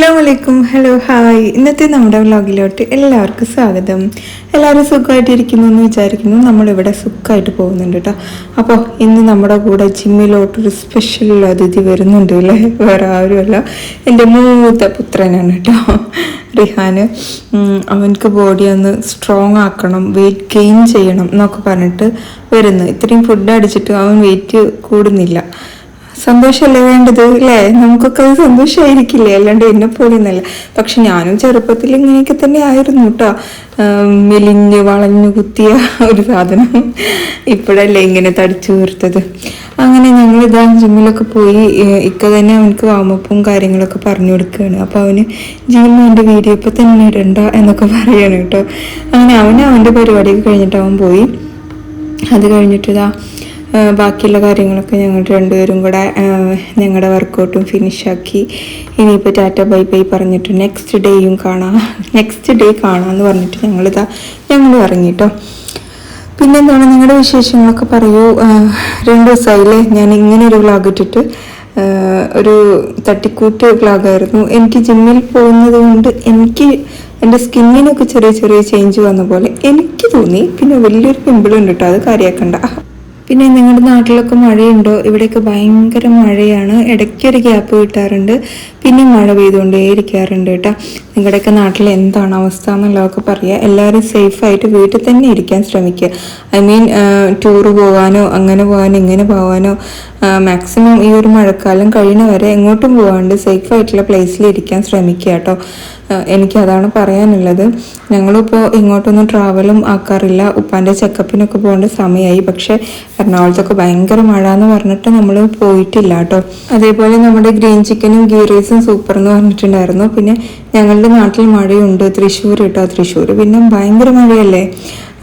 അസ്സാം വലൈക്കും hello hi ഇന്നത്തെ നമ്മുടെ വ്ലോഗിലോട്ട് എല്ലാവർക്കും സ്വാഗതം. എല്ലാവരും സുഖമായിട്ടിരിക്കുന്നു എന്ന് വിചാരിക്കുന്നു. നമ്മളിവിടെ സുഖമായിട്ട് പോകുന്നുണ്ട് കേട്ടോ. അപ്പോൾ ഇന്ന് നമ്മുടെ കൂടെ ജിമ്മിലോട്ടൊരു സ്പെഷ്യൽ അതിഥി വരുന്നുണ്ട് അല്ലേ? വേറെ ആരുമല്ല. എന്റെ മൂത്ത പുത്രനാണ് കേട്ടോ. റിഹാന്. അവൻക്ക് ബോഡി ഒന്ന് സ്ട്രോങ് ആക്കണം വെയിറ്റ് ഗെയിൻ ചെയ്യണം എന്നൊക്കെ പറഞ്ഞിട്ട് വരുന്നു. ഇത്രയും ഫുഡ് അടിച്ചിട്ട് അവൻ വെയിറ്റ് കൂടുന്നില്ല. സന്തോഷമല്ലേ വേണ്ടത് അല്ലേ നമുക്കൊക്കെ അത് സന്തോഷമായിരിക്കില്ലേ അല്ലാണ്ട് എന്നെ പോലെയൊന്നല്ല. പക്ഷെ ഞാനും ചെറുപ്പത്തിൽ ഇങ്ങനെയൊക്കെ തന്നെ ആയിരുന്നു കേട്ടോ മെലിഞ്ഞ് വളഞ്ഞു കുത്തിയ ഒരു സാധനം ഇപ്പോഴല്ലേ ഇങ്ങനെ തടിച്ചു വീർത്തത്. അങ്ങനെ ഞങ്ങൾ ഇതാ ജിമ്മിലൊക്കെ പോയി ഇക്ക തന്നെ അവനക്ക് വാമപ്പും കാര്യങ്ങളൊക്കെ പറഞ്ഞു കൊടുക്കുകയാണ് അപ്പോൾ അവന് ജിമ്മിൽ എന്റെ വീഡിയോ ഇപ്പം തന്നെ ഇടണ്ട എന്നൊക്കെ പറയാണ് കേട്ടോ അങ്ങനെ അവന് അവന്റെ പരിപാടിയൊക്കെ കഴിഞ്ഞിട്ട് അവൻ പോയി. അത് കഴിഞ്ഞിട്ട് ഇതാ ബാക്കിയുള്ള കാര്യങ്ങളൊക്കെ ഞങ്ങൾ രണ്ടുപേരും കൂടെ ഞങ്ങളുടെ വർക്കൗട്ടും ഫിനിഷാക്കി ഇനിയിപ്പോൾ ടാറ്റ ബൈ ബൈ പറഞ്ഞിട്ട് നെക്സ്റ്റ് ഡേയും കാണാം. നെക്സ്റ്റ് ഡേ കാണാമെന്ന് പറഞ്ഞിട്ട് ഞങ്ങളിതാ ഞങ്ങൾ ഇറങ്ങിട്ടോ. പിന്നെന്താണ് നിങ്ങളുടെ വിശേഷങ്ങളൊക്കെ പറയൂ. രണ്ട് ദിവസമായില്ലേ ഞാൻ ഇങ്ങനെ ഒരു വ്ളോഗ് ഇട്ടിട്ട് ഒരു തട്ടിക്കൂട്ട് വ്ളോഗായിരുന്നു എനിക്ക് ജിമ്മിൽ പോകുന്നത് കൊണ്ട് എനിക്ക് എന്റെ സ്കിന്നിനൊക്കെ ചെറിയ ചെറിയ ചേഞ്ച് വന്ന പോലെ എനിക്ക് തോന്നി. പിന്നെ വലിയൊരു പിമ്പിൾ ഉണ്ട് കേട്ടോ അത് കാര്യമാക്കണ്ട പിന്നെ നിങ്ങളുടെ നാട്ടിലൊക്കെ മഴയുണ്ടോ? ഇവിടെയൊക്കെ ഭയങ്കര മഴയാണ്. ഇടയ്ക്കൊരു ഗ്യാപ്പ് കിട്ടാറുണ്ട്. പിന്നെ മഴ പെയ്തുകൊണ്ടേ ഇരിക്കാറുണ്ട് കേട്ടോ. നിങ്ങളുടെയൊക്കെ നാട്ടിൽ എന്താണ് അവസ്ഥ എന്നുള്ളതൊക്കെ പറയുക എല്ലാവരും സേഫായിട്ട് വീട്ടിൽ തന്നെ ഇരിക്കാൻ ശ്രമിക്കുക. ഐ മീൻ ടൂറ് പോകാനോ അങ്ങനെ പോകാനോ ഇങ്ങനെ പോകാനോ മാക്സിമം ഈ ഒരു മഴക്കാലം കഴിയുന്ന വരെ എങ്ങോട്ടും പോകാണ്ട് സേഫായിട്ടുള്ള പ്ലേസിൽ ഇരിക്കാൻ ശ്രമിക്കുക കേട്ടോ. എനിക്കതാണ് പറയാനുള്ളത്. ഞങ്ങളിപ്പോൾ ഇങ്ങോട്ടൊന്നും ട്രാവലും ആക്കാറില്ല. ഉപ്പാന്റെ ചെക്കപ്പിനൊക്കെ പോകേണ്ട സമയമായി പക്ഷേ എറണാകുളത്തൊക്കെ ഭയങ്കര മഴ എന്ന് പറഞ്ഞിട്ട് നമ്മൾ പോയിട്ടില്ല കേട്ടോ. അതേപോലെ നമ്മുടെ ഗ്രീൻ ചിക്കനും ഗീ റൈസും സൂപ്പർ എന്ന് പറഞ്ഞിട്ടുണ്ടായിരുന്നു. പിന്നെ ഞങ്ങളുടെ നാട്ടിൽ മഴയുണ്ട്. തൃശ്ശൂർ കേട്ടോ. തൃശ്ശൂർ പിന്നെ ഭയങ്കര മഴയല്ലേ?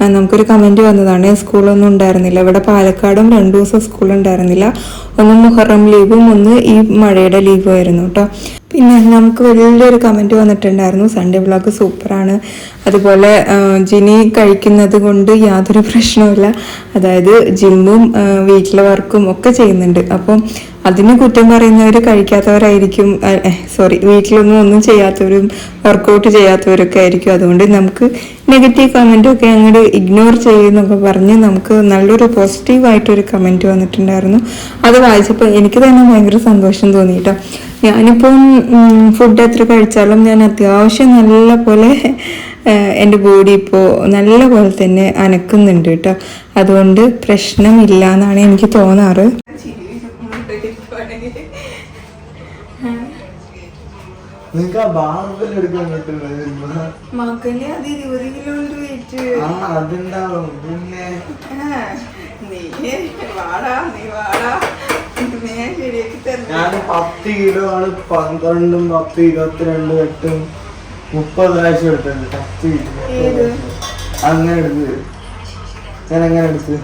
നമുക്കൊരു കമന്റ് വന്നതാണ്. സ്കൂളൊന്നും ഉണ്ടായിരുന്നില്ല. ഇവിടെ പാലക്കാടും രണ്ടു ദിവസം സ്കൂളുണ്ടായിരുന്നില്ല ഒന്ന് മുഹറം ലീവും ഒന്ന് ഈ മഴയുടെ ലീവും ആയിരുന്നു കേട്ടോ. പിന്നെ നമുക്ക് വലിയൊരു കമന്റ് വന്നിട്ടുണ്ടായിരുന്നു. സൺഡേ വ്ളോഗ് സൂപ്പറാണ്. അതുപോലെ ജിനി കഴിക്കുന്നത് കൊണ്ട് യാതൊരു പ്രശ്നവുമില്ല. അതായത് ജിമ്മും വീട്ടിലെ വർക്കും ഒക്കെ ചെയ്യുന്നുണ്ട്. അപ്പം അതിന് കുറ്റം പറയുന്നവർ കഴിക്കാത്തവരായിരിക്കും. സോറി വീട്ടിലൊന്നും ഒന്നും ചെയ്യാത്തവരും വർക്കൗട്ട് ചെയ്യാത്തവരൊക്കെ ആയിരിക്കും. അതുകൊണ്ട് നമുക്ക് നെഗറ്റീവ് കമന്റൊക്കെ അങ്ങോട്ട് ഇഗ്നോർ ചെയ്യുന്നൊക്കെ പറഞ്ഞ് നമുക്ക് നല്ലൊരു പോസിറ്റീവായിട്ടൊരു കമന്റ് വന്നിട്ടുണ്ടായിരുന്നു. അത് വായിച്ചപ്പോൾ എനിക്ക് തന്നെ ഭയങ്കര സന്തോഷം തോന്നി കേട്ടോ ഞാനിപ്പം ഫുഡ് എത്ര കഴിച്ചാലും ഞാൻ അത്യാവശ്യം നല്ല പോലെ എന്റെ ബോഡി ഇപ്പോൾ നല്ല പോലെ തന്നെ അനക്കുന്നുണ്ട് കേട്ടോ അതുകൊണ്ട് പ്രശ്നമില്ല എന്നാണ് എനിക്ക് തോന്നാറ്. മകന് അത് ഇരുപത് കിലോന്റെ വെയിറ്റ് പിന്നെ? നീ വാടാ നീ വാടാ. ഞാൻ ശരിയാക്കി ഞാൻ പത്ത് കിലോ ആണ് പന്ത്രണ്ടും പത്ത് ഇരുപത്തിരണ്ട് എട്ടും മുപ്പത് പ്രാവശ്യം എടുത്തിട്ടുണ്ട് പത്ത് ഏത്? കിലോ അങ്ങനെ എടുത്ത്. ഞാൻ എങ്ങനെ എടുത്ത്?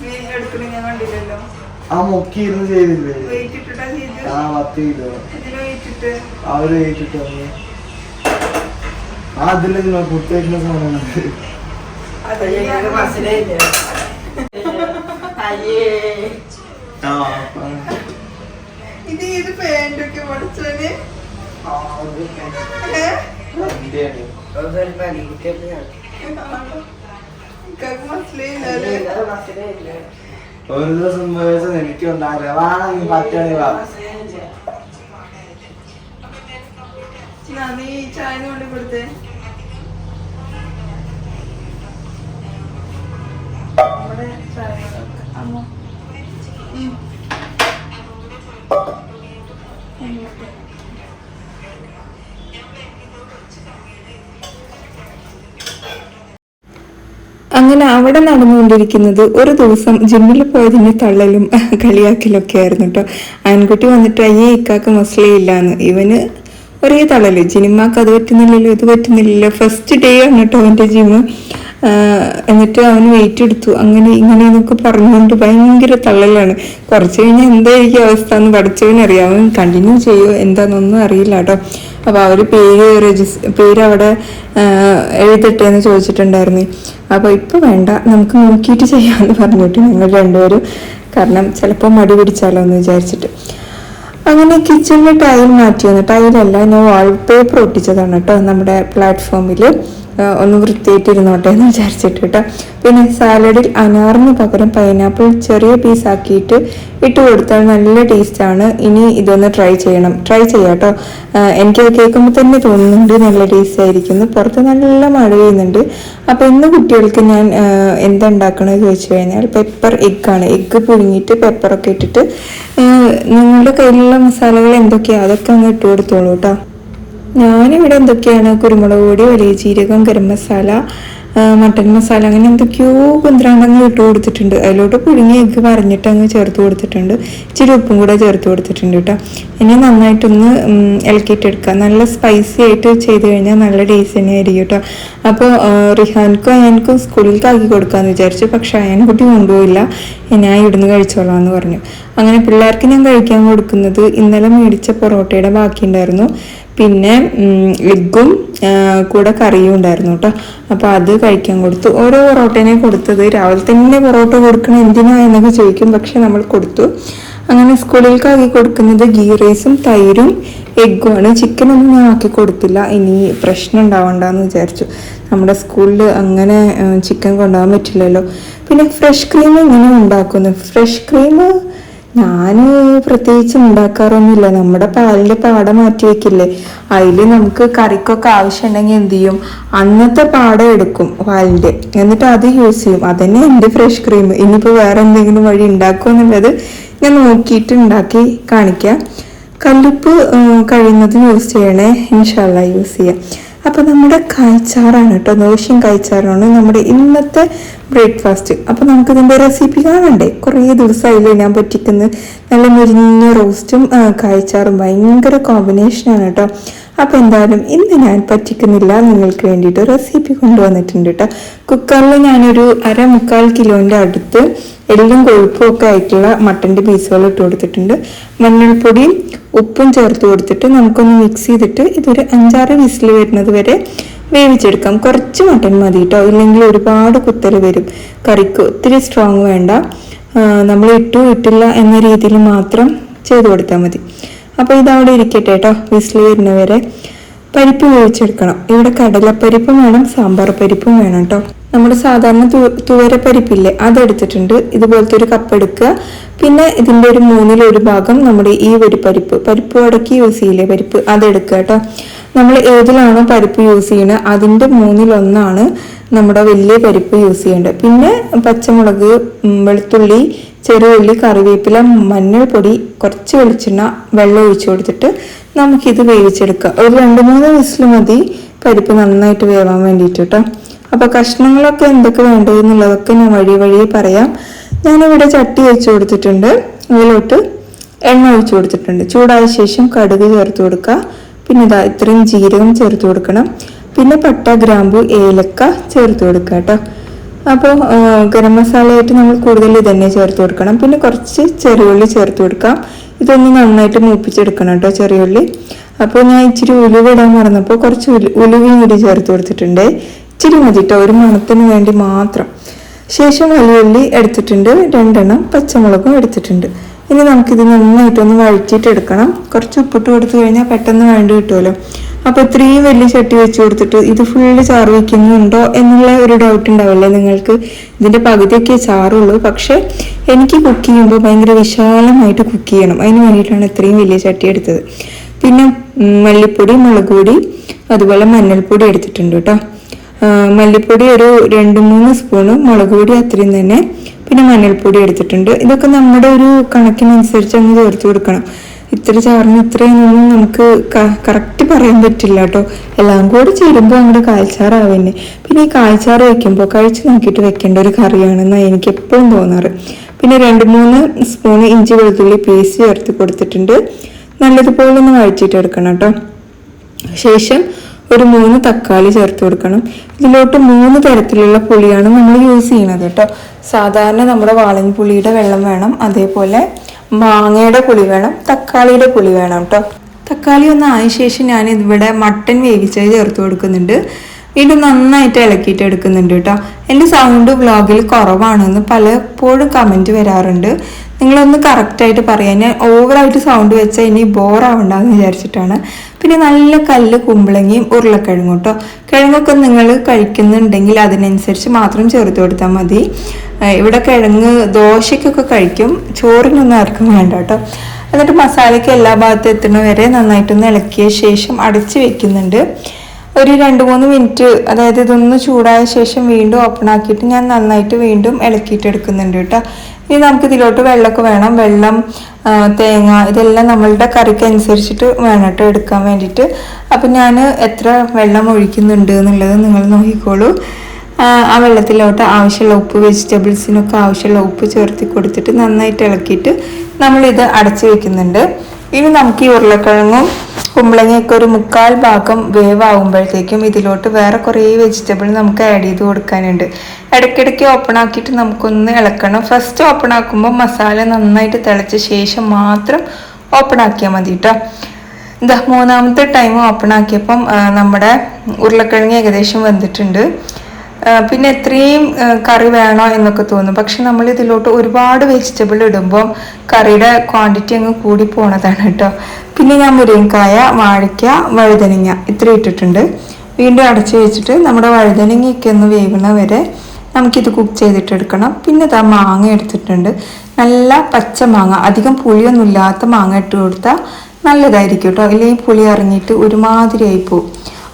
നീ എടുക്കണ ഞാൻ കണ്ടില്ലല്ലോ. ആ മുക്കി ഇരുന്ന് ചെയ്തില്ലേ? വെയിറ്റ് ഇട്ടിട്ടാ ചെയ്ത്? ആ പത്ത് കിലോ. ഇതിന് വെയിറ്റ് ഇട്ട്? അവർ കഴിച്ചിട്ട് വന്നു ആ അതില്ല കുത്തിവെക്കുന്ന സാധനമാണ് അത് ആ. ഇത് ഏത് ഇന്ത്യയാണ്. മനസ്സിലായില്ലേ ഒരു ദിവസം ദിവസം എനിക്ക് ഉണ്ടാകില്ല വേണമെങ്കിൽ വാ. നീ ചായ കൊണ്ട് കൊടുത്തേ. നമ്മുടെ ചായ? അങ്ങനെ അവിടെ നടന്നുകൊണ്ടിരിക്കുന്നത് ഒരു ദിവസം ജിമ്മിൽ പോയതിന്റെ തള്ളലും കളിയാക്കലൊക്കെ ആയിരുന്നു കേട്ടോ ആൺകുട്ടി വന്നിട്ട് അയ്യേ ഇക്കാക്ക് മസ്ലയില്ലാന്ന് ഇവന് ഒരേ തള്ളൽ ജിനിമാക്ക് അത് പറ്റുന്നില്ലല്ലോ ഇത് പറ്റുന്നില്ലല്ലോ. ഫസ്റ്റ് ഡേ ആണ് കേട്ടോ അവന്റെ ജിമ്മ് എന്നിട്ട് അവന് വെയിറ്റ് എടുത്തു. അങ്ങനെ ഇങ്ങനെ എന്നൊക്കെ പറഞ്ഞുകൊണ്ട് ഭയങ്കര തള്ളലാണ്. കുറച്ച് കഴിഞ്ഞാൽ എന്തായിരിക്കും അവസ്ഥ എന്ന് പഠിച്ചവനറിയാം. അവൻ കണ്ടിന്യൂ ചെയ്യുമോ എന്താണെന്നൊന്നും അറിയില്ല കേട്ടോ. അപ്പോൾ അവർ പേര് രജിസ് പേര് അവിടെ എഴുതിട്ടേ എന്ന് ചോദിച്ചിട്ടുണ്ടായിരുന്നു. അപ്പോൾ ഇപ്പോൾ വേണ്ട നമുക്ക് നോക്കിയിട്ട് ചെയ്യാമെന്ന് പറഞ്ഞിട്ട് ഞങ്ങൾ രണ്ടുപേരും കാരണം ചിലപ്പോൾ മടി പിടിച്ചാലോ എന്ന് വിചാരിച്ചിട്ട്. അങ്ങനെ കിച്ചണിൽ ടൈൽ മാറ്റി വന്നു ടൈലല്ല ഞാൻ വാൾപേപ്പർ ഒട്ടിച്ചതാണ് കേട്ടോ നമ്മുടെ പ്ലാറ്റ്ഫോമിൽ ഒന്ന് വൃത്തിയായിട്ട് ഇരുന്നോട്ടെ എന്ന് വിചാരിച്ചിട്ട് കേട്ടോ. പിന്നെ സാലഡിൽ അനാറിന് പകരം പൈനാപ്പിൾ ചെറിയ പീസ് ആക്കിയിട്ട് ഇട്ട് കൊടുത്താൽ നല്ല ടേസ്റ്റാണ് ഇനി ഇതൊന്ന് ട്രൈ ചെയ്യണം. ട്രൈ ചെയ്യാം കേട്ടോ. എനിക്കത് കേൾക്കുമ്പോൾ തന്നെ തോന്നുന്നുണ്ട് നല്ല ടേസ്റ്റ് ആയിരിക്കുന്നു പുറത്ത് നല്ല മഴ പെയ്യുന്നുണ്ട്. അപ്പോൾ ഇന്ന് കുട്ടികൾക്ക് ഞാൻ എന്താ ഉണ്ടാക്കണമെന്ന് ചോദിച്ചു കഴിഞ്ഞാൽ പെപ്പർ എഗ്ഗാണ് എഗ്ഗ് പുഴുങ്ങിയിട്ട് പെപ്പറൊക്കെ ഇട്ടിട്ട് നിങ്ങളുടെ കയ്യിലുള്ള മസാലകൾ എന്തൊക്കെയാണ് അതൊക്കെ അങ്ങ് ഇട്ട് കൊടുത്തോളൂ കേട്ടോ. ഞാനിവിടെ എന്തൊക്കെയാണ് കുരുമുളക് പൊടി വലിയ ജീരകം ഗരം മസാല മട്ടൻ മസാല അങ്ങനെ എന്തൊക്കെയോ കുന്ത്രാണ്ടങ്ങൾ ഇട്ട് കൊടുത്തിട്ടുണ്ട്. അതിലോട്ട് പുഴുങ്ങി എഗ്ഗ് പറഞ്ഞിട്ട് അങ്ങ് ചേർത്ത് കൊടുത്തിട്ടുണ്ട്. ഇച്ചിരി ഉപ്പും കൂടെ ചേർത്ത് കൊടുത്തിട്ടുണ്ട് കേട്ടോ. ഇനി നന്നായിട്ടൊന്ന് ഇളക്കിയിട്ടെടുക്കുക നല്ല സ്പൈസി ആയിട്ട് ചെയ്ത് കഴിഞ്ഞാൽ നല്ല ടേസ്റ്റ് തന്നെയായിരിക്കും കേട്ടോ. അപ്പോൾ റിഹാൻക്കും അയാൻക്കും സ്കൂളിലേക്ക് ആക്കി കൊടുക്കാമെന്ന് വിചാരിച്ചു. പക്ഷെ അയാൻകുട്ടി കൊണ്ടുപോയില്ല. ഞാൻ ഇവിടുന്ന് കഴിച്ചോളാം എന്ന് പറഞ്ഞു. അങ്ങനെ പിള്ളേർക്ക് ഞാൻ കഴിക്കാൻ കൊടുക്കുന്നത് ഇന്നലെ മേടിച്ച പൊറോട്ടയുടെ ബാക്കി ഉണ്ടായിരുന്നു. പിന്നെ എഗ്ഗും കൂടെ കറിയും ഉണ്ടായിരുന്നു കേട്ടോ അപ്പോൾ അത് കഴിക്കാൻ കൊടുത്തു. ഓരോ പൊറോട്ടേനെ കൊടുത്തത് രാവിലെ തന്നെ പൊറോട്ട കൊടുക്കണം എന്തിനാ എന്നൊക്കെ ചോദിക്കും. പക്ഷെ നമ്മൾ കൊടുത്തു. അങ്ങനെ സ്കൂളിലേക്ക് ആക്കി കൊടുക്കുന്നത് ഗീ റൈസും തൈരും എഗ്ഗുമാണ് ചിക്കനൊന്നും ഞാൻ ആക്കി കൊടുത്തില്ല. ഇനി പ്രശ്നം ഉണ്ടാവണ്ടെന്ന് വിചാരിച്ചു. നമ്മുടെ സ്കൂളിൽ അങ്ങനെ ചിക്കൻ കൊണ്ടുപോകാൻ പറ്റില്ലല്ലോ. പിന്നെ ഫ്രഷ് ക്രീം എങ്ങനെ ഉണ്ടാക്കുന്നു? ഫ്രഷ് ക്രീം ഞാൻ പ്രത്യേകിച്ച് ഉണ്ടാക്കാറൊന്നുമില്ല. നമ്മുടെ പാലിന്റെ പാട മാറ്റി വെക്കില്ലേ? അതിൽ നമുക്ക് കറിക്കൊക്കെ ആവശ്യമുണ്ടെങ്കിൽ എന്ത് ചെയ്യും? അന്നത്തെ പാട എടുക്കും പാലിന്റെ എന്നിട്ട് അത് യൂസ് ചെയ്യും. അതന്നെ എന്റെ ഫ്രഷ് ക്രീം ഇനിയിപ്പോൾ വേറെ എന്തെങ്കിലും വഴി ഉണ്ടാക്കുമോ എന്നുള്ളത് ഞാൻ നോക്കിയിട്ട് ഉണ്ടാക്കി കാണിക്കാം. കല്ലുപ്പ് കഴിയുന്നത് യൂസ് ചെയ്യണേ. ഇൻഷാല്ല യൂസ് ചെയ്യാം. അപ്പോൾ നമ്മുടെ കായ്ച്ചാറാണ് കേട്ടോ നോഷ്യൻ കായ്ച്ചാറാണ് നമ്മുടെ ഇന്നത്തെ ബ്രേക്ക്ഫാസ്റ്റ് അപ്പോൾ നമുക്കിതിന്റെ റെസിപ്പി കാണണ്ടേ? കുറേ ദിവസമായില്ലേ ഞാൻ പറ്റിക്കുന്ന. നല്ല മുരിഞ്ഞ റോസ്റ്റും കായ്ച്ചാറും ഭയങ്കര കോമ്പിനേഷനാണ് കേട്ടോ. അപ്പോൾ എന്തായാലും ഇന്ന് ഞാൻ പറ്റിക്കുന്നില്ല. നിങ്ങൾക്ക് വേണ്ടിയിട്ട് റെസിപ്പി കൊണ്ടുവന്നിട്ടുണ്ട് കേട്ടോ. കുക്കറിൽ ഞാനൊരു അര മുക്കാൽ കിലോന്റെ അടുത്ത് എല്ലും കൊഴുപ്പും ഒക്കെ ആയിട്ടുള്ള മട്ടന്റെ പീസുകൾ ഇട്ട് കൊടുത്തിട്ടുണ്ട്. മഞ്ഞൾപ്പൊടിയും ഉപ്പും ചേർത്ത് കൊടുത്തിട്ട് നമുക്കൊന്ന് മിക്സ് ചെയ്തിട്ട് ഇതൊരു അഞ്ചാറ് വിസിൽ വരുന്നത് വരെ വേവിച്ചെടുക്കാം. കുറച്ച് മട്ടൻ മതി കേട്ടോ ഇല്ലെങ്കിൽ ഒരുപാട് കുത്തൽ വരും. കറിക്ക് ഒത്തിരി സ്ട്രോങ് വേണ്ട. നമ്മൾ ഇട്ടു ഇട്ടില്ല എന്ന രീതിയിൽ മാത്രം ചെയ്തു കൊടുത്താൽ മതി. അപ്പോൾ ഇതവിടെ ഇരിക്കട്ടെ കേട്ടോ വിസിൽ വരുന്നവരെ പരിപ്പ് വേവിച്ചെടുക്കണം. ഇവിടെ കടലപ്പരിപ്പും വേണം സാമ്പാർ പരിപ്പും വേണം കേട്ടോ നമ്മുടെ സാധാരണ തു- തുവരപ്പരിപ്പില്ലേ അതെടുത്തിട്ടുണ്ട്. ഇതുപോലത്തെ ഒരു കപ്പ് എടുക്കുക. പിന്നെ ഇതിന്റെ ഒരു മൂന്നിലൊരു ഭാഗം നമ്മുടെ ഈ ഒരു പരിപ്പ് പരിപ്പ് അടക്കി യൂസ് ചെയ്യില്ലേ പരിപ്പ് അതെടുക്കുക കേട്ടോ നമ്മൾ ഏതിലാണോ പരിപ്പ് യൂസ് ചെയ്യുന്നത് അതിന്റെ മൂന്നിലൊന്നാണ് നമ്മുടെ വലിയ പരിപ്പ് യൂസ് ചെയ്യേണ്ടത്. പിന്നെ പച്ചമുളക് വെളുത്തുള്ളി ചെറിയ ഉള്ളി കറിവേപ്പില മഞ്ഞൾപ്പൊടി കുറച്ച് വെളിച്ചെണ്ണ വെള്ളം ഒഴിച്ചു കൊടുത്തിട്ട് നമുക്കിത് വേവിച്ചെടുക്കാം. ഒരു രണ്ട് മൂന്ന് വിസിൽ മതി. പരിപ്പ് നന്നായിട്ട് വേവാൻ വേണ്ടിയിട്ട് കേട്ടോ അപ്പോൾ കഷ്ണങ്ങളൊക്കെ എന്തൊക്കെ വേണ്ടത് എന്നുള്ളതൊക്കെ ഞാൻ വഴി വഴിയെ പറയാം. ഞാനിവിടെ ചട്ടി വെച്ച് കൊടുത്തിട്ടുണ്ട്. അതിലോട്ട് എണ്ണ ഒഴിച്ചു കൊടുത്തിട്ടുണ്ട്. ചൂടായ ശേഷം കടുക് ചേർത്ത് കൊടുക്കുക പിന്നെ ഇതാ ഇത്രയും ജീരകം ചേർത്ത് കൊടുക്കണം. പിന്നെ പട്ട ഗ്രാമ്പു ഏലക്ക ചേർത്ത് കൊടുക്കുക കേട്ടോ അപ്പോൾ ഗരം മസാലയായിട്ട് നമ്മൾ കൂടുതൽ ഇതന്നെ ചേർത്ത് കൊടുക്കണം. പിന്നെ കുറച്ച് ചെറുവള്ളി ചേർത്ത് കൊടുക്കാം. ഇതൊന്ന് നന്നായിട്ട് മൂപ്പിച്ചെടുക്കണം കേട്ടോ ചെറിയ ഉള്ളി. അപ്പോൾ ഞാൻ ഇച്ചിരി ഉലുവ ഇടാൻ മറന്നപ്പോൾ കുറച്ച് ഉലു ഉലുവയും കൂടി ചേർത്ത് കൊടുത്തിട്ടുണ്ട്. ഇച്ചിരി മതി കേട്ടോ ഒരു മണത്തിന് വേണ്ടി മാത്രം. ശേഷം വലിയുള്ളി എടുത്തിട്ടുണ്ട് രണ്ടെണ്ണം പച്ചമുളകും എടുത്തിട്ടുണ്ട്. ഇനി നമുക്കിത് നന്നായിട്ടൊന്ന് വഴറ്റിയിട്ട് എടുക്കണം കുറച്ച് ഉപ്പിട്ട് കൊടുത്തു കഴിഞ്ഞാൽ പെട്ടെന്ന് വേണ്ടി കിട്ടുമല്ലോ. അപ്പോൾ ഇത്രയും വലിയ ചട്ടി വെച്ച് കൊടുത്തിട്ട് ഇത് ഫുള്ള് ചാറ് വയ്ക്കുന്നുണ്ടോ എന്നുള്ള ഒരു ഡൗട്ട് ഉണ്ടാവില്ലേ നിങ്ങൾക്ക്? ഇതിന്റെ പകുതിയൊക്കെ ചാറുള്ളൂ. പക്ഷേ എനിക്ക് കുക്ക് ചെയ്യുമ്പോൾ ഭയങ്കര വിശാലമായിട്ട് കുക്ക് ചെയ്യണം. അതിന് വേണ്ടിയിട്ടാണ് ഇത്രയും വലിയ ചട്ടി എടുത്തത്. പിന്നെ മല്ലിപ്പൊടി മുളക് പൊടി അതുപോലെ മഞ്ഞൾപ്പൊടി എടുത്തിട്ടുണ്ട് കേട്ടോ. മല്ലിപ്പൊടി ഒരു രണ്ട് മൂന്ന് സ്പൂണ് മുളക് പൊടി അത്രയും തന്നെ. പിന്നെ മഞ്ഞൾപ്പൊടി എടുത്തിട്ടുണ്ട്. ഇതൊക്കെ നമ്മുടെ ഒരു കണക്കിനനുസരിച്ച് അങ്ങ് ചേർത്ത് കൊടുക്കണം. ഇത്ര ചാറിന് ഇത്രയൊന്നും നമുക്ക് കറക്റ്റ് പറയാൻ പറ്റില്ല കേട്ടോ എല്ലാം കൂടി ചേരുമ്പോൾ അങ്ങോട്ട് കാൽച്ചാറാവുന്നെ. പിന്നെ ഈ കാഴ്ചാറ് വയ്ക്കുമ്പോൾ കഴിച്ച് നോക്കിയിട്ട് വെക്കേണ്ട ഒരു കറിയാണെന്നാണ് എനിക്ക് എപ്പോഴും തോന്നാറ്. പിന്നെ രണ്ട് മൂന്ന് സ്പൂൺ ഇഞ്ചി വെളുത്തുള്ളി പേസ്റ്റ് ചേർത്ത് കൊടുത്തിട്ടുണ്ട്. നല്ലതുപോലെ ഒന്ന് വഴിച്ചിട്ട് എടുക്കണം കേട്ടോ ശേഷം ഒരു മൂന്ന് തക്കാളി ചേർത്ത് കൊടുക്കണം. ഇതിലോട്ട് മൂന്ന് തരത്തിലുള്ള പുളിയാണ് നമ്മൾ യൂസ് ചെയ്യണത് കേട്ടോ സാധാരണ നമ്മുടെ വാളൻ പുളിയുടെ വെള്ളം വേണം. അതേപോലെ മാങ്ങയുടെ പുളി വേണം തക്കാളിയുടെ പുളി വേണം കേട്ടോ തക്കാളി ഒന്ന് ആയ ശേഷം ഞാൻ ഇവിടെ മട്ടൻ വേവിച്ചത് ചേർത്ത് കൊടുക്കുന്നുണ്ട്. വീണ്ടും നന്നായിട്ട് ഇളക്കിയിട്ട് എടുക്കുന്നുണ്ട് കേട്ടോ എന്റെ സൗണ്ട് വ്ളോഗിൽ കുറവാണെന്ന് പലപ്പോഴും കമന്റ് വരാറുണ്ട്. നിങ്ങളൊന്ന് കറക്റ്റായിട്ട് പറയാം. ഞാൻ ഓവറായിട്ട് സൗണ്ട് വെച്ചാൽ ഇനി ബോറാവണ്ടെന്ന് വിചാരിച്ചിട്ടാണ്. പിന്നെ നല്ല കല്ല് കുമ്പളങ്ങിയും ഉരുളക്കിഴങ്ങും കേട്ടോ കിഴങ്ങൊക്കെ നിങ്ങൾ കഴിക്കുന്നുണ്ടെങ്കിൽ അതിനനുസരിച്ച് മാത്രം ചേർത്ത് കൊടുത്താൽ മതി. ഇവിടെ കിഴങ്ങ് ദോശയ്ക്കൊക്കെ കഴിക്കും. ചോറിനൊന്നും ആർക്കും വേണ്ട കേട്ടോ എന്നിട്ട് മസാലയ്ക്ക് എല്ലാ ഭാഗത്തും എത്തുന്ന വരെ നന്നായിട്ടൊന്ന് ഇളക്കിയ ശേഷം അടച്ച് വെക്കുന്നുണ്ട്. ഒരു രണ്ട് മൂന്ന് മിനിറ്റ് അതായത് ഇതൊന്ന് ചൂടായ ശേഷം വീണ്ടും ഓപ്പൺ ആക്കിയിട്ട് ഞാൻ നന്നായിട്ട് വീണ്ടും ഇളക്കിയിട്ട് എടുക്കുന്നുണ്ട് കേട്ടോ ഇനി നമുക്ക് ഇതിലോട്ട് വെള്ളമൊക്കെ വേണം. വെള്ളം തേങ്ങ ഇതെല്ലാം നമ്മളുടെ കറിക്ക് അനുസരിച്ചിട്ട് വേണം കേട്ടോ എടുക്കാൻ വേണ്ടിയിട്ട്. അപ്പം ഞാൻ എത്ര വെള്ളം ഒഴിക്കുന്നുണ്ട് എന്നുള്ളത് നിങ്ങൾ നോക്കിക്കോളൂ. ആ, വെള്ളത്തിലോട്ട് ആവശ്യമുള്ള ഉപ്പ് വെജിറ്റബിൾസിനൊക്കെ ആവശ്യമുള്ള ഉപ്പ് ചേർത്തി കൊടുത്തിട്ട് നന്നായിട്ട് ഇളക്കിയിട്ട് നമ്മളിത് അടച്ചു വെക്കുന്നുണ്ട്. ഇനി നമുക്ക് ഈ ഉരുളക്കിഴങ്ങും കുമ്പളങ്ങയൊക്കെ ഒരു മുക്കാൽ ഭാഗം വേവാകുമ്പോഴത്തേക്കും ഇതിലോട്ട് വേറെ കുറേ വെജിറ്റബിൾ നമുക്ക് ആഡ് ചെയ്ത് കൊടുക്കാനുണ്ട്. ഇടയ്ക്കിടയ്ക്ക് ഓപ്പൺ ആക്കിയിട്ട് നമുക്കൊന്ന് ഇളക്കണം. ഫസ്റ്റ് ഓപ്പൺ ആക്കുമ്പോൾ മസാല നന്നായിട്ട് തിളച്ച ശേഷം മാത്രം ഓപ്പൺ ആക്കിയാൽ മതി കേട്ടോ എന്താ മൂന്നാമത്തെ ടൈം ഓപ്പൺ ആക്കിയപ്പം നമ്മുടെ ഉരുളക്കിഴങ്ങ് ഏകദേശം വെന്തിട്ടുണ്ട്. ആ, പിന്നെ എത്രയും കറി വേണോ എന്നൊക്കെ തോന്നും. പക്ഷെ നമ്മൾ ഇതിലോട്ട് ഒരുപാട് വെജിറ്റബിൾ ഇടുമ്പോൾ കറിയുടെ ക്വാണ്ടിറ്റി അങ്ങ് കൂടി പോണതാണ് കേട്ടോ. പിന്നെ ഞാൻ മുരിങ്ങക്കായ വാഴയ്ക്ക വഴുതനങ്ങ ഇത്ര ഇട്ടിട്ടുണ്ട്. വീണ്ടും അടച്ചു വെച്ചിട്ട് നമ്മുടെ വഴുതനങ്ങയൊക്കെ ഒന്ന് വേവണ വരെ നമുക്കിത് കുക്ക് ചെയ്തിട്ടെടുക്കണം. പിന്നെ ഇതാ മാങ്ങ എടുത്തിട്ടുണ്ട്. നല്ല പച്ച മാങ്ങ. അധികം പുളിയൊന്നും ഇല്ലാത്ത മാങ്ങ ഇട്ട് കൊടുത്താൽ നല്ലതായിരിക്കും കേട്ടോ. അല്ലെങ്കിൽ പുളി ഇറങ്ങിയിട്ട് ഒരുമാതിരിയായി പോകും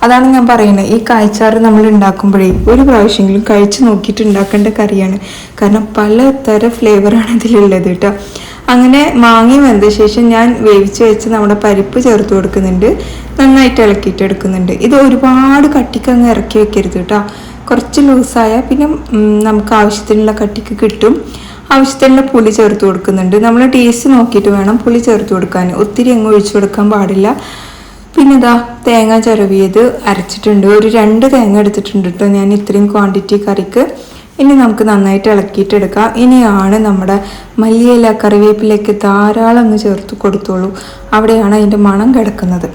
അതാണ് ഞാൻ പറയുന്നത്. ഈ കായ്ച്ചാറ് നമ്മൾ ഉണ്ടാക്കുമ്പോഴേ ഒരു പ്രാവശ്യമെങ്കിലും കഴിച്ച് നോക്കിയിട്ട് ഉണ്ടാക്കേണ്ട കറിയാണ്. കാരണം പലതര ഫ്ലേവറാണ് ഇതിലുള്ളത് കേട്ടോ. അങ്ങനെ മാങ്ങി വെന്ത ശേഷം ഞാൻ വേവിച്ച് വെച്ച് നമ്മുടെ പരിപ്പ് ചേർത്ത് കൊടുക്കുന്നുണ്ട്. നന്നായിട്ട് ഇളക്കിയിട്ട് എടുക്കുന്നുണ്ട്. ഇത് ഒരുപാട് കട്ടിക്ക് അങ്ങ് ഇറക്കി വെക്കരുത് കേട്ടോ. കുറച്ച് ലൂസായാൽ പിന്നെ നമുക്ക് ആവശ്യത്തിനുള്ള കട്ടിക്ക് കിട്ടും. ആവശ്യത്തിനുള്ള പുളി ചേർത്ത് കൊടുക്കുന്നുണ്ട്. നമ്മൾ ടേസ്റ്റ് നോക്കിയിട്ട് വേണം പുളി ചേർത്ത് കൊടുക്കാൻ. ഒത്തിരി അങ്ങ് ഒഴിച്ചു കൊടുക്കാൻ പാടില്ല. പിന്നെ ഇതാ തേങ്ങ ചിരവിയത് അരച്ചിട്ടുണ്ട്. ഒരു രണ്ട് തേങ്ങ എടുത്തിട്ടുണ്ട് കേട്ടോ ഞാൻ ഇത്രയും ക്വാണ്ടിറ്റി കറിക്ക്. ഇനി നമുക്ക് നന്നായിട്ട് ഇളക്കിയിട്ടെടുക്കാം ഇനിയാണ് നമ്മുടെ മല്ലിയില കറിവേപ്പിലേക്ക് ധാരാളം അങ്ങ് ചേർത്ത് കൊടുത്തോളൂ. അവിടെയാണ് അതിന്റെ മണം കിടക്കുന്നത്.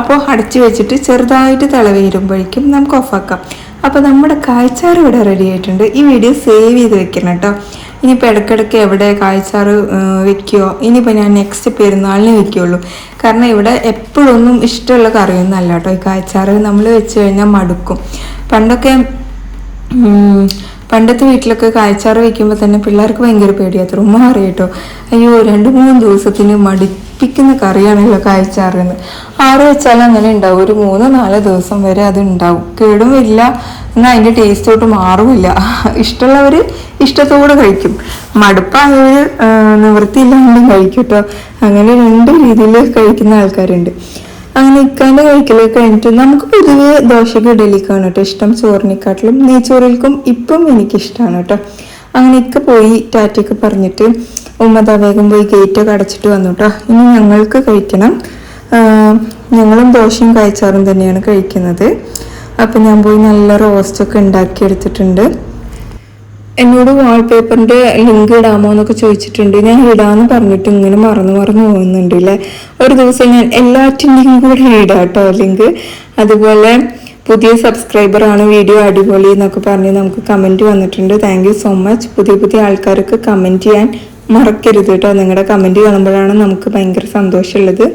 അപ്പോൾ അടച്ചു വെച്ചിട്ട് ചെറുതായിട്ട് തിളവേരുമ്പോഴേക്കും നമുക്ക് ഓഫാക്കാം അപ്പോൾ നമ്മുടെ കായ്ച്ചാറ് ഇവിടെ റെഡി ആയിട്ടുണ്ട്. ഈ വീഡിയോ സേവ് ചെയ്ത് വെക്കണം കേട്ടോ ഇനിയിപ്പോൾ ഇടയ്ക്കിടയ്ക്ക് എവിടെ കാഴ്ചാറ് വെക്കുകയോ ഇനിയിപ്പോൾ ഞാൻ നെക്സ്റ്റ് പെരുന്നാളിന് വെക്കുകയുള്ളൂ കാരണം ഇവിടെ എപ്പോഴൊന്നും ഇഷ്ടമുള്ള കറിയൊന്നും അല്ല കേട്ടോ. ഈ കാഴ്ചാറ് നമ്മൾ വെച്ച് കഴിഞ്ഞാൽ മടുക്കും. പണ്ടൊക്കെ പണ്ടത്തെ വീട്ടിലൊക്കെ കാഴ്ചാറ് വെക്കുമ്പോൾ തന്നെ പിള്ളേർക്ക് ഭയങ്കര പേടിയാത്ര ഉമ്മ അറിയട്ടോ അയ്യോ രണ്ട് മൂന്ന് ദിവസത്തിന് മടിപ്പിക്കുന്ന കറിയാണല്ലോ കായ്ച്ചാറ് എന്ന് ആറ് വെച്ചാൽ അങ്ങനെ ഉണ്ടാവും. ഒരു മൂന്ന് നാല് ദിവസം വരെ അത് ഉണ്ടാവും. കേടും വരില്ല. എന്നാൽ അതിന്റെ ടേസ്റ്റോട്ട് മാറുമില്ല. ഇഷ്ടമുള്ളവർ ഇഷ്ടത്തോടെ കഴിക്കും. മടുപ്പായവർ നിവൃത്തിയില്ലാണ്ടും കഴിക്കും കേട്ടോ അങ്ങനെ രണ്ട് രീതിയിൽ കഴിക്കുന്ന ആൾക്കാരുണ്ട്. അങ്ങനെ ഇക്കാന്റെ കഴിക്കലൊക്കെ കഴിഞ്ഞിട്ട് നമുക്ക് പൊതുവെ ദോശയ്ക്ക് ഇഡലിക്കാണ് കേട്ടോ ഇഷ്ടം. ചോറിനെക്കാട്ടിലും നെയ്ച്ചോറിൽക്കും ഇപ്പം എനിക്കിഷ്ടമാണ് കേട്ടോ അങ്ങനെ ഇക്ക പോയി ടാറ്റയൊക്കെ പറഞ്ഞിട്ട് ഉമ്മത വേഗം പോയി ഗേറ്റൊക്കെ അടച്ചിട്ട് വന്നു കേട്ടോ ഇനി ഞങ്ങൾക്ക് കഴിക്കണം. ഞങ്ങളും ദോശയും കഴിച്ചാറും തന്നെയാണ് കഴിക്കുന്നത്. അപ്പം ഞാൻ പോയി നല്ല റോസ്റ്റൊക്കെ ഉണ്ടാക്കിയെടുത്തിട്ടുണ്ട്. എന്നോട് വാൾപേപ്പറിന്റെ ലിങ്ക് ഇടാമോ എന്നൊക്കെ ചോദിച്ചിട്ടുണ്ട്. ഞാൻ ഇടാന്ന് പറഞ്ഞിട്ട് ഇങ്ങനെ മറന്നു മറന്നു പോകുന്നുണ്ട് അല്ലേ ഒരു ദിവസം ഞാൻ എല്ലാറ്റിന്റെയും കൂടെ ഇടാം കേട്ടോ ലിങ്ക് അതുപോലെ പുതിയ സബ്സ്ക്രൈബറാണ് വീഡിയോ അടിപൊളി എന്നൊക്കെ പറഞ്ഞ് നമുക്ക് കമന്റ് വന്നിട്ടുണ്ട്. താങ്ക് സോ മച്ച് പുതിയ പുതിയ ആൾക്കാർക്ക് കമന്റ് ചെയ്യാൻ മറക്കരുത് കേട്ടോ. നിങ്ങളുടെ കമന്റ് കാണുമ്പോഴാണ് നമുക്ക് ഭയങ്കര സന്തോഷമുള്ളത്.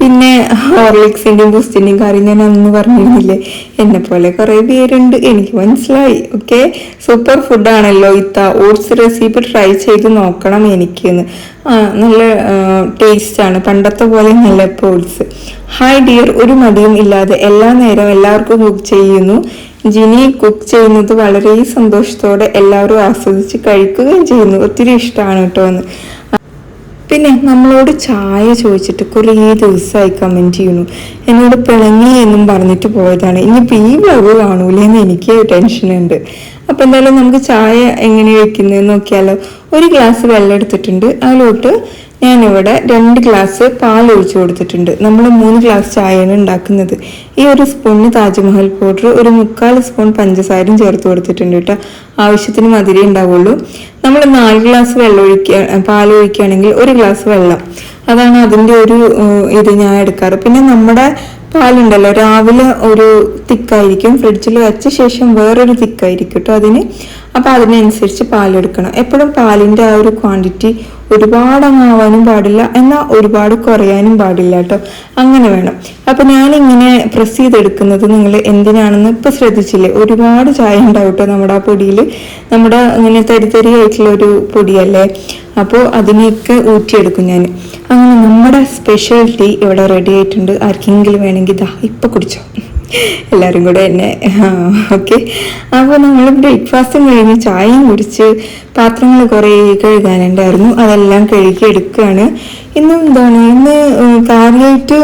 പിന്നെ ഹോർലിക്സിന്റെയും ബൂസ്റ്റിന്റെയും കാര്യം ഞാൻ അന്ന് പറഞ്ഞിരുന്നില്ലേ? എന്നെ പോലെ കുറേ പേരുണ്ട്. എനിക്ക് മനസ്സിലായി. ഓക്കെ സൂപ്പർ ഫുഡാണല്ലോ ഇത്ത. ഓട്സ് റെസിപ്പി ട്രൈ ചെയ്ത് നോക്കണം എനിക്കെന്ന്. നല്ല ടേസ്റ്റാണ് പണ്ടത്തെ പോലെ നല്ല ഇപ്പോൾ ഓട്സ് ഹായ് ഡിയർ ഒരു മടിയും ഇല്ലാതെ എല്ലാ നേരം എല്ലാവർക്കും കുക്ക് ചെയ്യുന്നു. ജിനി കുക്ക് ചെയ്യുന്നത് വളരെ സന്തോഷത്തോടെ എല്ലാവരും ആസ്വദിച്ച് കഴിക്കുകയും ചെയ്യുന്നു. ഒത്തിരി ഇഷ്ടമാണ് കേട്ടോ എന്ന്. പിന്നെ നമ്മളോട് ചായ ചോദിച്ചിട്ട് കുറേ ദിവസമായി കമന്റ് ചെയ്യുന്നു. എന്നോട് പിണങ്ങി എന്നും പറഞ്ഞിട്ട് പോയതാണ്. ഇനിയിപ്പോൾ ഈ വ്ളോഗ് കാണൂലെന്ന് എനിക്ക് ടെൻഷനുണ്ട് അപ്പോൾ എന്തായാലും നമുക്ക് ചായ എങ്ങനെ വയ്ക്കുന്നതെന്ന് നോക്കിയാലോ. ഒരു ഗ്ലാസ് വെള്ളം എടുത്തിട്ടുണ്ട്. അതിലോട്ട് ഞാനിവിടെ രണ്ട് ഗ്ലാസ് പാൽ ഒഴിച്ചു കൊടുത്തിട്ടുണ്ട്. നമ്മൾ മൂന്ന് ഗ്ലാസ് ചായയാണ് ഉണ്ടാക്കുന്നത്. ഈ ഒരു സ്പൂണിന് താജ്മഹൽ പൗഡർ ഒരു മുക്കാൽ സ്പൂൺ പഞ്ചസാരയും ചേർത്ത് കൊടുത്തിട്ടുണ്ട് കേട്ടോ. ആവശ്യത്തിന് മധുരേ ഉണ്ടാവുള്ളൂ. നമ്മൾ നാല് ഗ്ലാസ് വെള്ളം ഒഴിക്കുക പാൽ ഒഴിക്കുകയാണെങ്കിൽ ഒരു ഗ്ലാസ് വെള്ളം. അതാണ് അതിന്റെ ഒരു ഇത് ഞാൻ എടുക്കാറ്. പിന്നെ നമ്മുടെ പാലുണ്ടല്ലോ രാവിലെ ഒരു തിക്കായിരിക്കും. ഫ്രിഡ്ജിൽ വെച്ച ശേഷം വേറൊരു തിക്കായിരിക്കും കേട്ടോ അതിന്. അപ്പോൾ അതിനനുസരിച്ച് പാലെടുക്കണം. എപ്പോഴും പാലിന്റെ ആ ഒരു ക്വാണ്ടിറ്റി ഒരുപാട് ആവാനും പാടില്ല. എന്നാൽ ഒരുപാട് കുറയാനും പാടില്ല കേട്ടോ അങ്ങനെ വേണം. അപ്പം ഞാനിങ്ങനെ പ്രസ് ചെയ്തെടുക്കുന്നത് നിങ്ങൾ എന്തിനാണെന്ന് ഇപ്പം ശ്രദ്ധിച്ചില്ലേ? ഒരുപാട് ചായ ഉണ്ടാവും കേട്ടോ നമ്മുടെ ആ പൊടിയിൽ നമ്മുടെ ഇങ്ങനെ തരി തരി ആയിട്ടുള്ള ഒരു പൊടിയല്ലേ? അപ്പോൾ അതിനെയൊക്കെ ഊറ്റിയെടുക്കും ഞാൻ അങ്ങനെ നമ്മുടെ സ്പെഷ്യൽ ടീ ഇവിടെ റെഡി ആയിട്ടുണ്ട്. ആർക്കെങ്കിലും വേണമെങ്കിൽ ഇതാ ഇപ്പം കുടിച്ചോ. എല്ലാവരും കൂടെ എന്നെ ഓക്കെ. അപ്പോൾ നമ്മൾ ബ്രേക്ക്ഫാസ്റ്റും കഴിഞ്ഞ് ചായയും കുടിച്ച് പാത്രങ്ങൾ കുറേ കഴുകാനുണ്ടായിരുന്നു. അതെല്ലാം കഴുകി എടുക്കുകയാണ് ഇന്ന് എന്താണ് ഇന്ന് കാര്യമായിട്ട്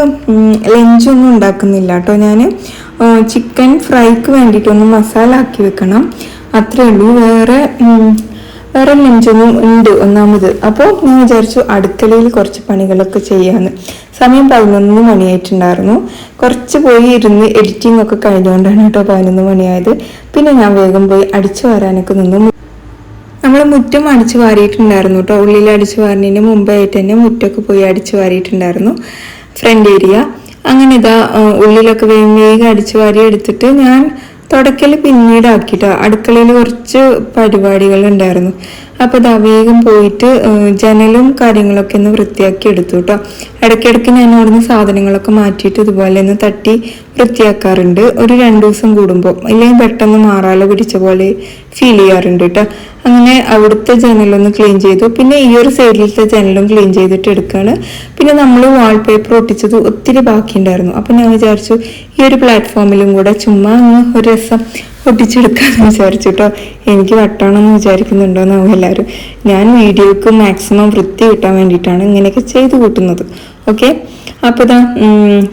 ലഞ്ചൊന്നും ഉണ്ടാക്കുന്നില്ല കേട്ടോ ഞാൻ ചിക്കൻ ഫ്രൈക്ക് വേണ്ടിയിട്ടൊന്ന് മസാല ആക്കി വെക്കണം. അത്രേ ഉള്ളൂ. വേറെ വേറെ ലഞ്ചൊന്നും ഉണ്ട് ഒന്നാമത്. അപ്പോൾ ഞാൻ വിചാരിച്ചു അടുക്കളയിൽ കുറച്ച് പണികളൊക്കെ ചെയ്യാന്ന്. സമയം പതിനൊന്ന് മണിയായിട്ടുണ്ടായിരുന്നു. കുറച്ച് പോയി ഇരുന്ന് എഡിറ്റിംഗ് ഒക്കെ കഴിഞ്ഞുകൊണ്ടാണ് കേട്ടോ പതിനൊന്ന് മണിയായത്. പിന്നെ ഞാൻ വേഗം പോയി അടിച്ചു വരാനൊക്കെ നിന്നു. നമ്മൾ മുറ്റം അടിച്ചു വാരിയിട്ടുണ്ടായിരുന്നു കേട്ടോ. ഉള്ളിൽ അടിച്ചു വാരുന്നതിന് മുമ്പായിട്ട് തന്നെ മുറ്റമൊക്കെ പോയി അടിച്ചു വാരിയിട്ടുണ്ടായിരുന്നു. ഫ്രണ്ട് ഏരിയ അങ്ങനെ ഇതാ ഉള്ളിലൊക്കെ വേഗം വേഗം അടിച്ചു വാരി എടുത്തിട്ട് ഞാൻ തുടക്കൽ പിന്നീട് ആക്കിട്ടോ അടുക്കളയിൽ കുറച്ച് പരിപാടികൾ ഉണ്ടായിരുന്നു അപ്പോൾ ഇതാ വേഗം പോയിട്ട് ജനലും കാര്യങ്ങളൊക്കെ ഒന്ന് വൃത്തിയാക്കി എടുത്തു കേട്ടോ. ഇടയ്ക്കിടയ്ക്ക് ഞാൻ അവിടുന്ന് സാധനങ്ങളൊക്കെ മാറ്റിയിട്ട് ഇതുപോലെ ഒന്ന് തട്ടി വൃത്തിയാക്കാറുണ്ട്. ഒരു രണ്ട് ദിവസം കൂടുമ്പോൾ ഇല്ലെങ്കിൽ പെട്ടെന്ന് മാറാല പിടിച്ച പോലെ ഫീൽ ചെയ്യാറുണ്ട് കേട്ടോ അങ്ങനെ അവിടുത്തെ ജനലൊന്ന് ക്ലീൻ ചെയ്തു. പിന്നെ ഈ ഒരു സൈഡിലത്തെ ജനലും ക്ലീൻ ചെയ്തിട്ട് എടുക്കുകയാണ് പിന്നെ നമ്മൾ വാൾപേപ്പർ ഒട്ടിച്ചത് ഒത്തിരി ബാക്കിയുണ്ടായിരുന്നു. അപ്പം ഞാൻ വിചാരിച്ചു ഈ ഒരു പ്ലാറ്റ്ഫോമിലും കൂടെ ചുമ്മാ അങ്ങ് ഒരു രസം ഒട്ടിച്ചെടുക്കാമെന്ന് വിചാരിച്ചു കേട്ടോ എനിക്ക് വട്ടാണെന്ന് വിചാരിക്കുന്നുണ്ടോ എന്നാവും എല്ലാവരും. ഞാൻ വീഡിയോക്ക് മാക്സിമം വൃത്തി കിട്ടാൻ വേണ്ടിയിട്ടാണ് ഇങ്ങനെയൊക്കെ ചെയ്ത് കൂട്ടുന്നത്. ഓക്കെ അപ്പോൾ ഇതാ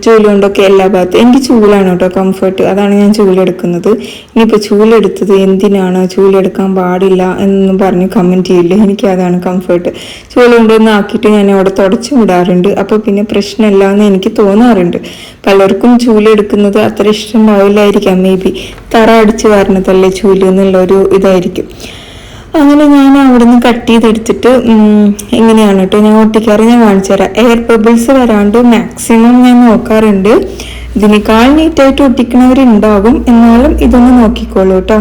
ചൂൽ കൊണ്ടൊക്കെ എല്ലാ ഭാഗത്തും. എനിക്ക് ചൂലാണ് കേട്ടോ കംഫർട്ട് അതാണ് ഞാൻ ചൂലെടുക്കുന്നത്. ഇനിയിപ്പോൾ ചൂലെടുത്തത് എന്തിനാണ്? ചൂലെടുക്കാൻ പാടില്ല എന്നൊന്നും പറഞ്ഞ് കമന്റ് ചെയ്യില്ല? എനിക്ക് അതാണ് കംഫർട്ട് ചൂൽ കൊണ്ടുവന്ന് ആക്കിയിട്ട് ഞാൻ അവിടെ തുടച്ചു വിടാറുണ്ട് അപ്പോൾ പിന്നെ പ്രശ്നമില്ല എന്ന് എനിക്ക് തോന്നാറുണ്ട്. പലർക്കും ചൂലെടുക്കുന്നത് അത്ര ഇഷ്ടം ഉണ്ടാവില്ലായിരിക്കാം മേ ബി തറ അടിച്ച് വരണതല്ലേ ചൂൽ എന്നുള്ളൊരു ഇതായിരിക്കും. അങ്ങനെ ഞാൻ അവിടുന്ന് കട്ട് ചെയ്തെടുത്തിട്ട് ഉം, ഇങ്ങനെയാണ് കേട്ടോ ഞാൻ ഒട്ടിക്കാറ് ഞാൻ കാണിച്ചു തരാം. എയർ ബബിൾസ് വരാണ്ട് മാക്സിമം ഞാൻ നോക്കാറുണ്ട്. ഇതിനേക്കാൾ നീറ്റായിട്ട് ഒട്ടിക്കണവരുണ്ടാകും എന്നാലും ഇതൊന്ന് നോക്കിക്കോളൂ കേട്ടോ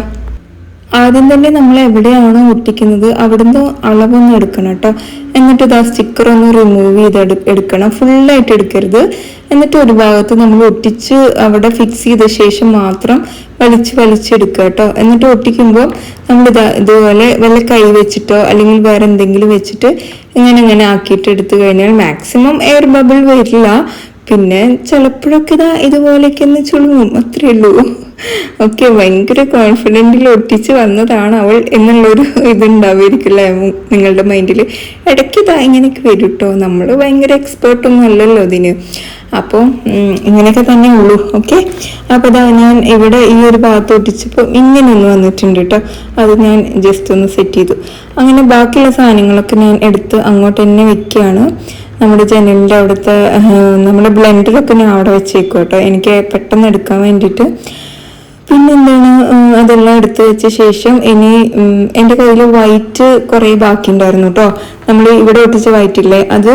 ആദ്യം തന്നെ നമ്മൾ എവിടെയാണോ ഒട്ടിക്കുന്നത് അവിടുന്ന് അളവൊന്ന് എടുക്കണം കേട്ടോ. എന്നിട്ട് ഇത് ആ സ്റ്റിക്കർ ഒന്ന് റിമൂവ് ചെയ്ത് എടു- എടുക്കണം. ഫുള്ളായിട്ട് എടുക്കരുത്. എന്നിട്ട് ഒരു ഭാഗത്ത് നമ്മൾ ഒട്ടിച്ച് അവിടെ ഫിക്സ് ചെയ്ത ശേഷം മാത്രം വലിച്ച് വലിച്ചെടുക്കുക കേട്ടോ. എന്നിട്ട് ഒട്ടിക്കുമ്പോൾ നമ്മൾ ഇത് ഇതുപോലെ വല്ല കൈ വെച്ചിട്ടോ അല്ലെങ്കിൽ വേറെ എന്തെങ്കിലും വെച്ചിട്ട് ഇങ്ങനെ ഇങ്ങനെ ആക്കിയിട്ട് എടുത്തു കഴിഞ്ഞാൽ മാക്സിമം എയർ ബബിൾ വരില്ല. പിന്നെ ചിലപ്പോഴൊക്കെ ഇതാ ഇതുപോലെയൊക്കെ ഒന്ന് ചുളുങ്ങും അത്രേ ഉള്ളൂ. ഓക്കെ ഭയങ്കര കോൺഫിഡന്റിൽ ഒട്ടിച്ച് വന്നതാണ് അവൾ എന്നുള്ളൊരു ഇതുണ്ടാവുമായിരിക്കില്ലേ നിങ്ങളുടെ മൈൻഡിൽ ഇടയ്ക്ക് ഇതാ ഇങ്ങനെയൊക്കെ വരും കേട്ടോ നമ്മൾ ഭയങ്കര എക്സ്പേർട്ടൊന്നും അല്ലല്ലോ ഇതിന് അപ്പോൾ ഇങ്ങനെയൊക്കെ തന്നെ ഉള്ളൂ. ഓക്കെ? അപ്പോൾ ഇതാ ഞാൻ ഇവിടെ ഈ ഒരു ഭാഗത്ത് ഒട്ടിച്ചപ്പോൾ ഇങ്ങനെ ഒന്ന് വന്നിട്ടുണ്ട് കേട്ടോ അത് ഞാൻ ജസ്റ്റ് ഒന്ന് സെറ്റ് ചെയ്തു. അങ്ങനെ ബാക്കിയുള്ള സാധനങ്ങളൊക്കെ ഞാൻ എടുത്ത് അങ്ങോട്ട് തന്നെ വെക്കുകയാണ്. നമ്മുടെ ജനലിന്റെ അവിടുത്തെ നമ്മുടെ ബ്ലെൻഡറൊക്കെ ഞാൻ അവിടെ വെച്ചേക്കും കേട്ടോ. എനിക്ക് പെട്ടെന്ന് എടുക്കാൻ വേണ്ടിയിട്ട്. പിന്നെന്താണ് അതെല്ലാം എടുത്ത് വെച്ച ശേഷം ഇനി എന്റെ കയ്യിൽ വൈറ്റ് കുറേ ബാക്കി ഉണ്ടായിരുന്നു കേട്ടോ. നമ്മൾ ഇവിടെ ഒട്ടിച്ച വൈറ്റ് ഇല്ലേ? അത്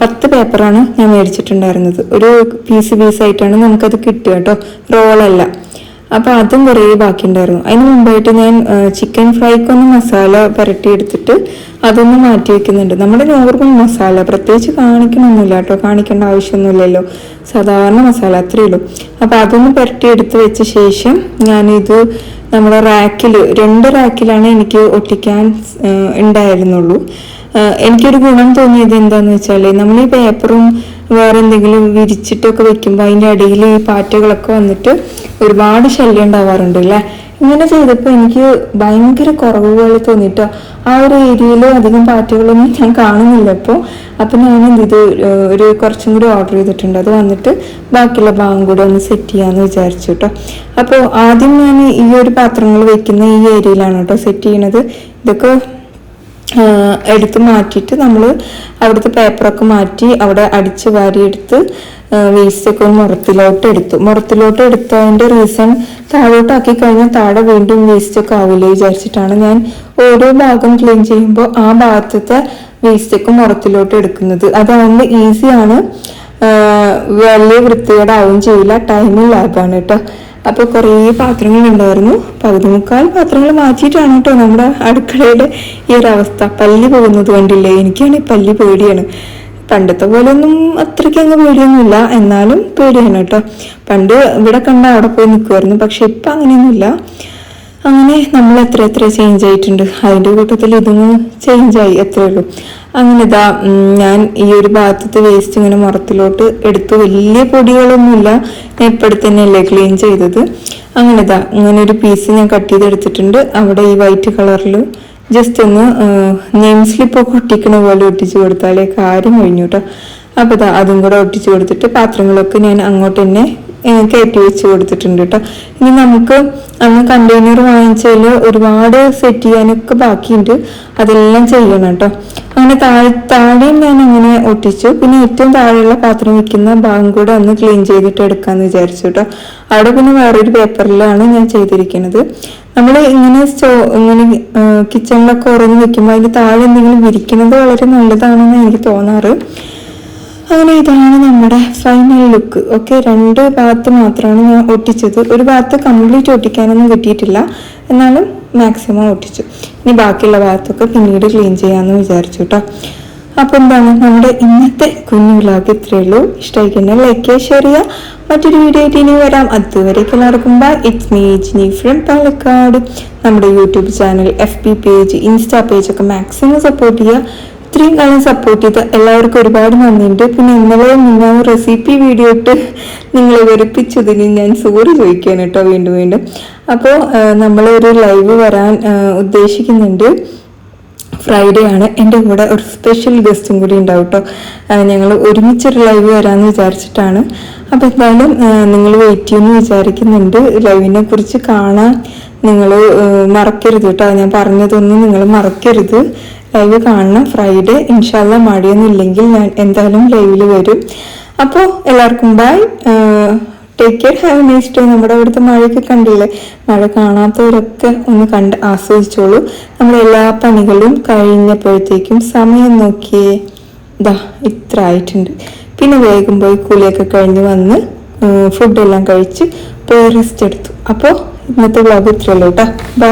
പത്ത് പേപ്പറാണ് ഞാൻ മേടിച്ചിട്ടുണ്ടായിരുന്നത്. ഒരു പീസ് പീസ് ആയിട്ടാണ് നമുക്കത് കിട്ടുക കേട്ടോ. റോളല്ല അപ്പോൾ അതും കുറേ ബാക്കി ഉണ്ടായിരുന്നു അതിന് മുമ്പായിട്ട് ഞാൻ ചിക്കൻ ഫ്രൈക്കൊന്ന് മസാല പുരട്ടി എടുത്തിട്ട് അതൊന്ന് മാറ്റി വെക്കുന്നുണ്ട്. നമ്മുടെ നോർമൽ മസാല പ്രത്യേകിച്ച് കാണിക്കണമൊന്നുമില്ല കേട്ടോ. കാണിക്കേണ്ട ആവശ്യമൊന്നുമില്ലല്ലോ. സാധാരണ മസാല അത്രയേ ഉള്ളൂ. അപ്പോൾ അതൊന്ന് പുരട്ടി എടുത്ത് വെച്ച ശേഷം ഞാനിത് നമ്മുടെ റാക്കിൽ രണ്ട് റാക്കിലാണ് എനിക്ക് ഒട്ടിക്കാൻ ഉണ്ടായിരുന്നുള്ളൂ. എനിക്കൊരു ഗുണം തോന്നിയത് എന്താണെന്ന് വെച്ചാൽ നമ്മൾ ഈ പേപ്പറും വേറെ എന്തെങ്കിലും വിരിച്ചിട്ടൊക്കെ വെക്കുമ്പോൾ അതിന്റെ അടിയിൽ ഈ പാറ്റകളൊക്കെ വന്നിട്ട് ഒരുപാട് ശല്യം ഉണ്ടാവാറുണ്ട് അല്ലേ ഇങ്ങനെ ചെയ്തപ്പോൾ എനിക്ക് ഭയങ്കര കുറവ് പോലെ തോന്നിട്ടോ. ആ ഒരു ഏരിയയിൽ അധികം പാറ്റകളൊന്നും ഞാൻ കാണുന്നില്ല അപ്പോൾ അപ്പം ഞാൻ ചെയ്തു? ഒരു കുറച്ചും കൂടി ഓർഡർ ചെയ്തിട്ടുണ്ട്. അത് വന്നിട്ട് ബാക്കിയുള്ള ഭാഗം കൂടെ ഒന്ന് സെറ്റ് ചെയ്യാമെന്ന് വിചാരിച്ചു കേട്ടോ അപ്പോൾ ആദ്യം ഞാൻ ഈ ഒരു പാത്രങ്ങൾ വെക്കുന്ന ഈ ഏരിയയിലാണ് കേട്ടോ സെറ്റ് ചെയ്യണത്. ഇതൊക്കെ എടുത്ത് മാറ്റിയിട്ട് നമ്മൾ അവിടുത്തെ പേപ്പറൊക്കെ മാറ്റി അവിടെ അടിച്ച് വാരിയെടുത്ത് വേസ്റ്റൊക്കെ ഒന്ന് മുറത്തിലോട്ട് എടുത്തു. മുറത്തിലോട്ട് എടുത്തതിന്റെ റീസൺ താഴോട്ടാക്കി കഴിഞ്ഞാൽ താഴെ വീണ്ടും വേസ്റ്റൊക്കെ ആവില്ലേ വിചാരിച്ചിട്ടാണ് ഞാൻ ഓരോ ഭാഗം ക്ലീൻ ചെയ്യുമ്പോൾ ആ ഭാഗത്തത്തെ വേസ്റ്റൊക്കെ മുറത്തിലോട്ട് എടുക്കുന്നത്. അതാവുമ്പോൾ ഈസിയാണ് വലിയ വൃത്തികേടാവും ചെയ്യില്ല. ടൈമും ലാഭമാണ് കേട്ടോ. അപ്പൊ കുറേ പാത്രങ്ങൾ ഉണ്ടായിരുന്നു പകുതി മുക്കാൽ പാത്രങ്ങൾ മാറ്റിയിട്ടാണ് കേട്ടോ നമ്മുടെ അടുക്കളയുടെ ഈ ഒരു അവസ്ഥ. പല്ലി പോകുന്നത് കണ്ടില്ലേ? എനിക്കാണെങ്കിൽ പല്ലി പേടിയാണ്. പണ്ടത്തെ പോലെ ഒന്നും അത്രയ്ക്ക് അങ്ങ് പേടിയൊന്നുമില്ല. എന്നാലും പേടിയാണ് കേട്ടോ. പണ്ട് ഇവിടെ കണ്ട അവിടെ പോയി നിൽക്കുമായിരുന്നു പക്ഷെ ഇപ്പം അങ്ങനെയൊന്നുമില്ല. അങ്ങനെ നമ്മൾ എത്ര എത്ര ചേഞ്ച് ആയിട്ടുണ്ട്. അതിന്റെ കൂട്ടത്തിൽ ചേഞ്ച് ആയി എത്രയേ ഉള്ളൂ. അങ്ങനെ ഇതാ ഞാൻ ഈ ഒരു ഭാഗത്തെ വേസ്റ്റ് ഇങ്ങനെ മുറത്തിലോട്ട് എടുത്തു വലിയ പൊടികളൊന്നുമില്ല. ഞാൻ ഇപ്പോഴത്തെ തന്നെയല്ലേ ക്ലീൻ ചെയ്തത്. അങ്ങനെ ഇതാ ഇങ്ങനെ ഒരു പീസ് ഞാൻ കട്ട് ചെയ്തെടുത്തിട്ടുണ്ട്. അവിടെ ഈ വൈറ്റ് കളറിൽ ജസ്റ്റ് ഒന്ന് നെയിം സ്ലിപ്പ് ഒക്കെ ഒട്ടിക്കണ പോലെ ഒട്ടിച്ചു കൊടുത്താലേ കാര്യം കഴിഞ്ഞു കേട്ടോ അപ്പോൾ ഇതാ അതും കൂടെ ഒട്ടിച്ചു കൊടുത്തിട്ട് പാത്രങ്ങളൊക്കെ ഞാൻ അങ്ങോട്ട് തന്നെ കയറ്റി വെച്ച് കൊടുത്തിട്ടുണ്ട് കേട്ടോ ഇനി നമുക്ക് അന്ന് കണ്ടെയ്നർ വാങ്ങിച്ചതിൽ ഒരുപാട് സെറ്റ് ചെയ്യാനൊക്കെ ബാക്കിയുണ്ട്. അതെല്ലാം ചെയ്യണം കേട്ടോ അങ്ങനെ താഴെ താഴെയും ഞാൻ അങ്ങനെ ഒട്ടിച്ചു. പിന്നെ ഏറ്റവും താഴെയുള്ള പാത്രം വെക്കുന്ന ഭാഗം കൂടെ ഒന്ന് ക്ലീൻ ചെയ്തിട്ട് എടുക്കാന്ന് വിചാരിച്ചു കേട്ടോ അവിടെ പിന്നെ വേറൊരു പേപ്പറിലാണ് ഞാൻ ചെയ്തിരിക്കുന്നത്. നമ്മൾ ഇങ്ങനെ സ്റ്റോ ഇങ്ങനെ കിച്ചണിലൊക്കെ ഉറങ്ങി വെക്കുമ്പോൾ അതിന് താഴെ എന്തെങ്കിലും വിരിക്കുന്നത് വളരെ നല്ലതാണെന്ന് എനിക്ക് തോന്നാറ്. അങ്ങനെ ഇതാണ് നമ്മുടെ ഫൈനൽ ലുക്ക് ഓക്കെ രണ്ട് ഭാഗത്ത് മാത്രമാണ് ഞാൻ ഒട്ടിച്ചത്. ഒരു ഭാഗത്ത് കംപ്ലീറ്റ് ഒട്ടിക്കാനൊന്നും കിട്ടിയിട്ടില്ല. എന്നാലും മാക്സിമം ഒട്ടിച്ചു. ഇനി ബാക്കിയുള്ള ഭാഗത്തൊക്കെ പിന്നീട് ക്ലീൻ ചെയ്യാമെന്ന് വിചാരിച്ചു കേട്ടോ അപ്പോൾ എന്താണ്? നമ്മുടെ ഇന്നത്തെ കുഞ്ഞു വ്ലോഗ് ഇത്രയേ ഉള്ളൂ. ഇഷ്ടമായി ലൈക്ക് ഷെയർ ചെയ്യുക. മറ്റൊരു വീഡിയോ ആയിട്ട് ഇനി വരാം. അതുവരേക്ക് എല്ലാവർക്കും ബൈ ഇറ്റ്സ് മീ നീ ഫ്രം പാലക്കാട്. നമ്മുടെ YouTube channel F page insta page ഒക്കെ മാക്സിമം സപ്പോർട്ട് ചെയ്യുക. ഇത്രയും കാലം സപ്പോർട്ട് ചെയ്ത എല്ലാവർക്കും ഒരുപാട് നന്ദിയുണ്ട്. പിന്നെ ഇന്നലെ നിങ്ങൾ റെസിപ്പി വീഡിയോ ഇട്ട് നിങ്ങളെ വെറുപ്പിച്ചതിന് ഞാൻ സോറി ചോദിക്കാൻ കേട്ടോ വീണ്ടും വീണ്ടും. അപ്പോൾ നമ്മളൊരു ലൈവ് വരാൻ ഉദ്ദേശിക്കുന്നുണ്ട്. ഫ്രൈഡേ ആണ്. എന്റെ കൂടെ ഒരു സ്പെഷ്യൽ ഗസ്റ്റും കൂടി ഉണ്ടാവും കേട്ടോ. ഞങ്ങൾ ഒരുമിച്ചൊരു ലൈവ് വരാമെന്ന് വിചാരിച്ചിട്ടാണ്. അപ്പോൾ എന്തായാലും നിങ്ങൾ വെയിറ്റ് ചെയ്യുമെന്ന് വിചാരിക്കുന്നുണ്ട്. ലൈവിനെ കുറിച്ച് കാണാൻ നിങ്ങൾ മറക്കരുത് കേട്ടോ. ഞാൻ പറഞ്ഞതൊന്നും നിങ്ങൾ മറക്കരുത്. ലൈവ് കാണണം. ഫ്രൈഡേ ഇൻഷാല്ല മടിയൊന്നുമില്ലെങ്കിൽ ഞാൻ എന്തായാലും ലൈവിൽ വരും. അപ്പോൾ എല്ലാവർക്കും bye take care have nice day നമ്മുടെ അവിടുത്തെ മഴയൊക്കെ കണ്ടില്ലേ? മഴ കാണാത്തവരൊക്കെ ഒന്ന് കണ്ട് ആസ്വദിച്ചോളൂ. നമ്മുടെ എല്ലാ പണികളും കഴിഞ്ഞപ്പോഴത്തേക്കും സമയം നോക്കിയേ. ദാ ഇത്ര ആയിട്ടുണ്ട്. പിന്നെ വേഗം പോയി കുളിയൊക്കെ കഴിഞ്ഞ് വന്ന് ഫുഡെല്ലാം കഴിച്ച് പോയി റെസ്റ്റ് എടുത്തു. അപ്പോൾ ഇന്നത്തെ വ്ലോഗ് ഇത്രയല്ലോ കേട്ടോ ബൈ